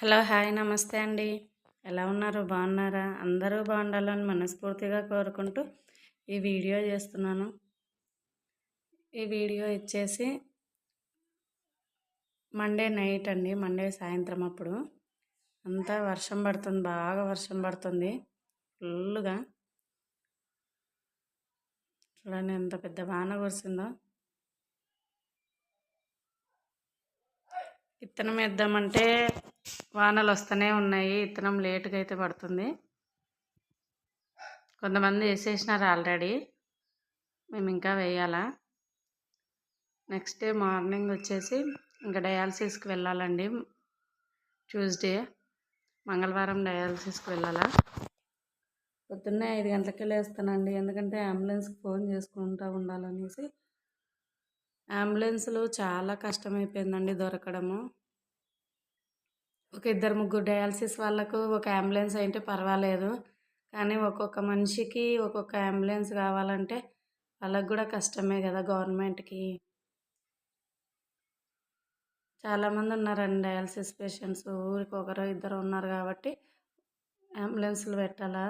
Hello hi నమస్తే అండి. ఎలా ఉన్నారు? బాగున్నారా? అందరూ బాగుండాలని మనస్ఫూర్తిగా కోరుకుంటూ ఈ వీడియో చేస్తున్నాను. ఈ వీడియో ఇచ్చేసి మండే నైట్ అండి. మండే సాయంత్రం అప్పుడు. అంతా వర్షం పడుతుంది. బాగా వర్షం పడుతుంది. ఫుల్గా చూడండి ఎంత పెద్ద వాన కురిసిందో. విత్తనం వేద్దామంటే వానలు వస్తూనే ఉన్నాయి. విత్తనం లేటుగా అయితే పడుతుంది. కొంతమంది వేసేసినారు ఆల్రెడీ. మేము ఇంకా వేయాలా. నెక్స్ట్ డే మార్నింగ్ వచ్చేసి ఇంకా డయాలసిస్కి వెళ్ళాలండి. ట్యూస్డే. మంగళవారం డయాలసిస్కి వెళ్ళాలా. పొద్దున్నే ఐదు గంటలకి లేస్తానండి. ఎందుకంటే అంబులెన్స్కి ఫోన్ చేసుకుంటూ ఉండాలనేసి. అంబులెన్స్లు చాలా కష్టమైపోయిందండి దొరకడము. ఒక ఇద్దరు ముగ్గురు డయాలసిస్ వాళ్ళకు ఒక అంబులెన్స్ అయితే పర్వాలేదు. కానీ ఒక్కొక్క మనిషికి ఒక్కొక్క అంబులెన్స్ కావాలంటే వాళ్ళకు కూడా కష్టమే కదా గవర్నమెంట్కి. చాలామంది ఉన్నారండి డయాలసిస్ పేషెంట్స్. ఊరికి ఒకరు ఇద్దరు ఉన్నారు కాబట్టి అంబులెన్స్లు పెట్టాలా?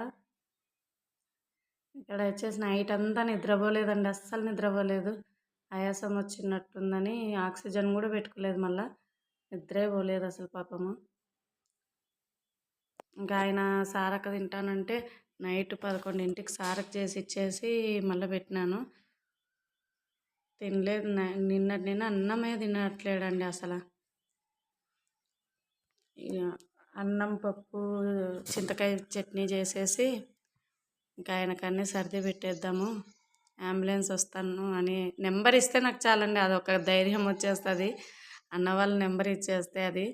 ఇక్కడ వచ్చేసి నైట్ అంతా నిద్రపోలేదండి. అస్సలు నిద్రపోలేదు. ఆయాసం వచ్చినట్టుందని ఆక్సిజన్ కూడా పెట్టుకోలేదు మళ్ళీ. నిద్రే పోలేదు అసలు పాపము. ఇంకా ఆయన సారక తింటానంటే నైట్ పదకొండింటికి సారక చేసి ఇచ్చేసి మళ్ళీ పెట్టినాను. తినలేదు నిన్నటి నిన్న అన్నమే తినట్లేడండి అసలు. అన్నం పప్పు చింతకాయ చట్నీ చేసేసి ఇంకా ఆయనకన్నీ సర్ది పెట్టేద్దాము. అంబులెన్స్ వస్తాను అని నెంబర్ ఇస్తే నాకు చాలండి అదొక ధైర్యం వచ్చేస్తుంది. అన్న వాళ్ళ నెంబర్ ఇచ్చేస్తే అది.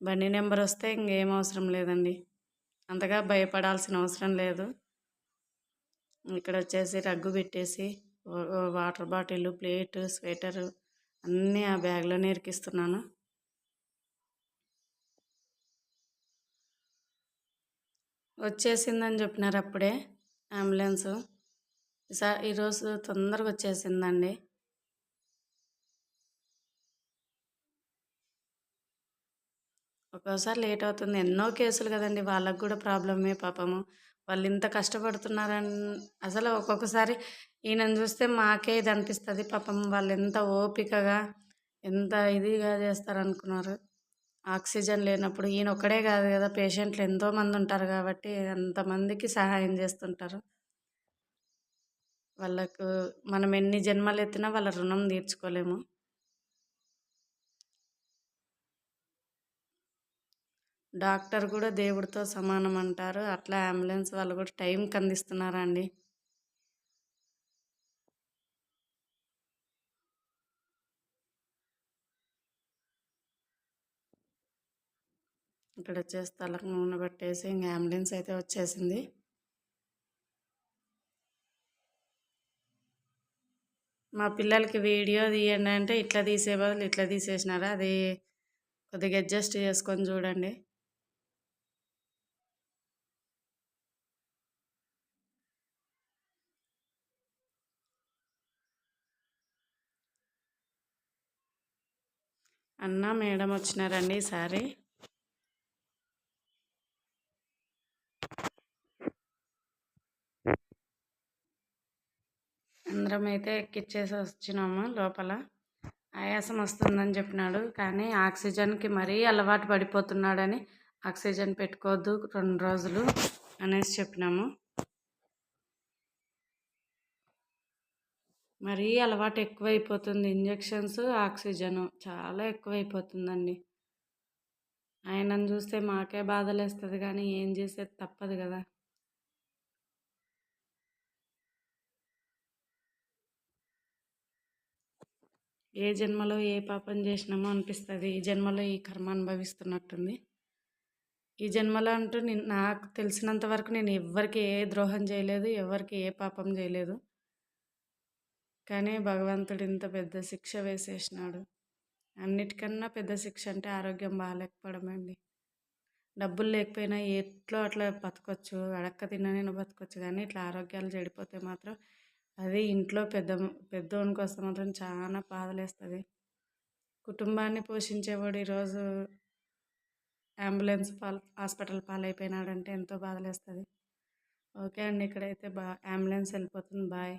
బండి నెంబర్ వస్తే ఇంకేం అవసరం లేదండి. అంతగా భయపడాల్సిన అవసరం లేదు. ఇక్కడ వచ్చేసి రగ్గు పెట్టేసి వాటర్ బాటిల్ ప్లేట్ స్వెటరు అన్నీ ఆ బ్యాగ్లో నేర్కిస్తున్నాను వచ్చేసిందని చెప్పినారు అప్పుడే అంబులెన్సు. ఈరోజు తొందరగా వచ్చేసిందండి. ఒక్కొక్కసారి లేట్ అవుతుంది. ఎన్నో కేసులు కదండి. వాళ్ళకు కూడా ప్రాబ్లమే పాపము. వాళ్ళు ఇంత కష్టపడుతున్నారని అసలు ఒక్కొక్కసారి ఈయనను చూస్తే మాకే ఇది అనిపిస్తుంది పాపం. వాళ్ళు ఎంత ఓపికగా ఎంత ఇదిగా చేస్తారనుకున్నారు. ఆక్సిజన్ లేనప్పుడు ఈయన ఒక్కడే కాదు కదా. పేషెంట్లు ఎంతోమంది ఉంటారు కాబట్టి అంతమందికి సహాయం చేస్తుంటారు. వాళ్ళకు మనం ఎన్ని జన్మలు ఎత్తినా వాళ్ళ రుణం తీర్చుకోలేము. డాక్టర్ కూడా దేవుడితో సమానం అంటారు. అట్లా అంబులెన్స్ వాళ్ళు కూడా టైంకి అందిస్తున్నారా అండి ఇక్కడ వచ్చేసి తలకు నూనె పెట్టేసి ఇంకా అంబులెన్స్ అయితే వచ్చేసింది. మా పిల్లలకి వీడియో తీయండి అంటే ఇట్లా తీసే బదులు ఇట్లా తీసేసినారా? అది కొద్దిగా అడ్జస్ట్ చేసుకొని చూడండి. అన్న మేడం వచ్చినారండి ఈసారి. అందరం అయితే ఎక్కిచ్చేసి వచ్చినాము లోపల. ఆయాసం వస్తుందని చెప్పినాడు కానీ ఆక్సిజన్కి మరీ అలవాటు పడిపోతున్నాడని ఆక్సిజన్ పెట్టుకోవద్దు రెండు రోజులు అనేసి చెప్పినాము. మరీ అలవాటు ఎక్కువైపోతుంది ఇంజక్షన్స్ ఆక్సిజను చాలా ఎక్కువైపోతుందండి. ఆయనను చూస్తే మాకే బాధలేస్తుంది కానీ ఏం చేసేది తప్పదు కదా ఏ జన్మలో ఏ పాపం చేసినామో అనిపిస్తుంది. ఈ జన్మలో ఈ కర్మ అనుభవిస్తున్నట్టుంది. ఈ జన్మలో అంటూ నేను నాకు తెలిసినంత వరకు నేను ఎవ్వరికి ఏ ద్రోహం చేయలేదు ఎవరికి ఏ పాపం చేయలేదు. కానీ భగవంతుడు ఇంత పెద్ద శిక్ష వేసేసినాడు. అన్నిటికన్నా పెద్ద శిక్ష అంటే ఆరోగ్యం బాగాలేకపోవడం అండి డబ్బులు లేకపోయినా ఎట్లో అట్లా బతకొచ్చు అడక్క తిన్న బతకొచ్చు కానీ ఇట్లా ఆరోగ్యాలు చెడిపోతే మాత్రం అది ఇంట్లో పెద్ద పెద్దోనికి వస్తే మాత్రం చాలా బాధలేస్తుంది. కుటుంబాన్ని పోషించేవాడు ఈరోజు అంబులెన్స్ పాల్ హాస్పిటల్ పాలైపోయినాడంటే ఎంతో బాధలేస్తుంది. ఓకే అండి ఇక్కడైతే బా అంబులెన్స్ వెళ్ళిపోతుంది బాయ్.